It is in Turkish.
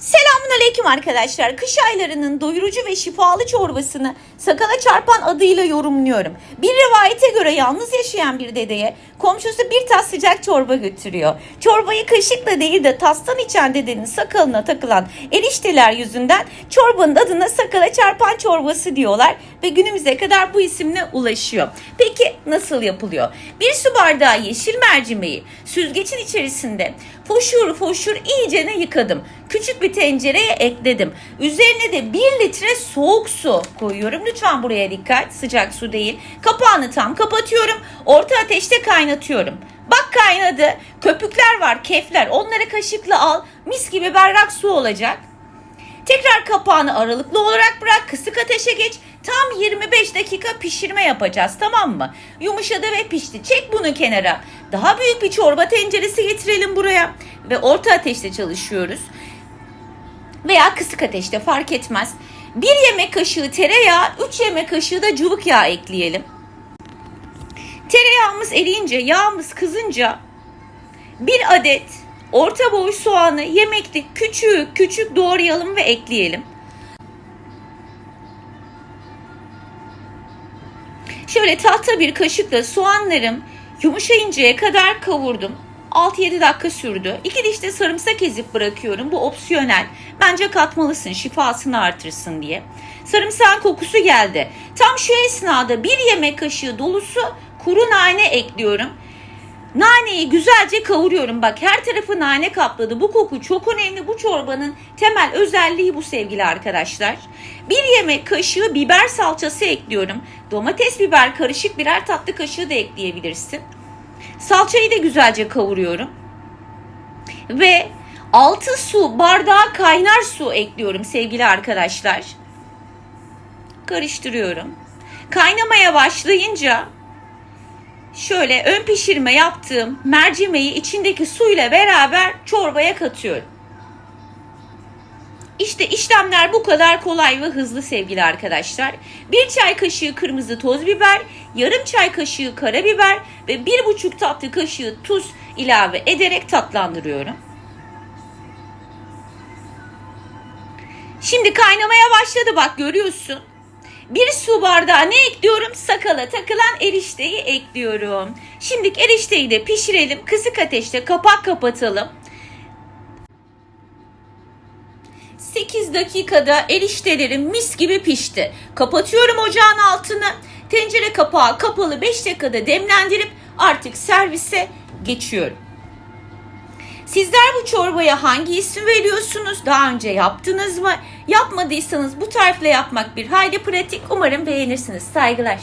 Selamünaleyküm arkadaşlar. Kış aylarının doyurucu ve şifalı çorbasını sakala çarpan adıyla yorumluyorum. Bir rivayete göre yalnız yaşayan bir dedeye komşusu bir tas sıcak çorba götürüyor. Çorbayı kaşıkla değil de tastan içen dedenin sakalına takılan erişteler yüzünden çorbanın adına sakala çarpan çorbası diyorlar ve günümüze kadar bu isimle ulaşıyor. Peki nasıl yapılıyor? Bir su bardağı yeşil mercimeği süzgecin içerisinde foşur foşur iyicene yıkadım. Küçük bir tencereye ekledim. Üzerine de 1 litre soğuk su koyuyorum. Lütfen buraya dikkat. Sıcak su değil. Kapağını tam kapatıyorum. Orta ateşte kaynatıyorum. Bak kaynadı. Köpükler var, kefler. Onları kaşıkla al. Mis gibi berrak su olacak. Tekrar kapağını aralıklı olarak bırak. Kısık ateşe geç. Tam 25 dakika pişirme yapacağız tamam mı? Yumuşadı ve pişti. Çek bunu kenara. Daha büyük bir çorba tenceresi getirelim buraya. Ve orta ateşte çalışıyoruz. Veya kısık ateşte fark etmez. Bir yemek kaşığı tereyağı, 3 yemek kaşığı da cıvık yağ ekleyelim. Tereyağımız eriyince, yağımız kızınca bir adet orta boy soğanı yemeklik küçük küçük doğrayalım ve ekleyelim. Şöyle tahta bir kaşıkla soğanlarım yumuşayıncaya kadar kavurdum. 6-7 dakika sürdü. 2 diş de sarımsak ezip bırakıyorum. Bu opsiyonel. Bence katmalısın şifasını artırsın diye. Sarımsağın kokusu geldi. Tam şu esnada bir yemek kaşığı dolusu kuru nane ekliyorum. Naneyi güzelce kavuruyorum. Bak her tarafı nane kapladı. Bu koku çok önemli. Bu çorbanın temel özelliği bu sevgili arkadaşlar. Bir yemek kaşığı biber salçası ekliyorum. Domates biber karışık birer tatlı kaşığı da ekleyebilirsin. Salçayı da güzelce kavuruyorum. Ve 6 su bardağı kaynar su ekliyorum sevgili arkadaşlar. Karıştırıyorum. Kaynamaya başlayınca şöyle ön pişirme yaptığım mercimeği içindeki suyla beraber çorbaya katıyorum. İşte işlemler bu kadar kolay ve hızlı sevgili arkadaşlar. Bir çay kaşığı kırmızı toz biber, yarım çay kaşığı karabiber ve bir buçuk tatlı kaşığı tuz ilave ederek tatlandırıyorum. Şimdi kaynamaya başladı bak görüyorsun. Bir su bardağı ne ekliyorum? Sakala takılan erişteyi ekliyorum. Şimdi erişteyi de pişirelim. Kısık ateşte kapak kapatalım. 8 dakikada eriştelerim mis gibi pişti. Kapatıyorum ocağın altını. Tencere kapağı kapalı 5 dakikada demlendirip artık servise geçiyorum. Sizler bu çorbaya hangi isim veriyorsunuz? Daha önce yaptınız mı? Yapmadıysanız bu tarifle yapmak bir hayli pratik. Umarım beğenirsiniz. Saygılar.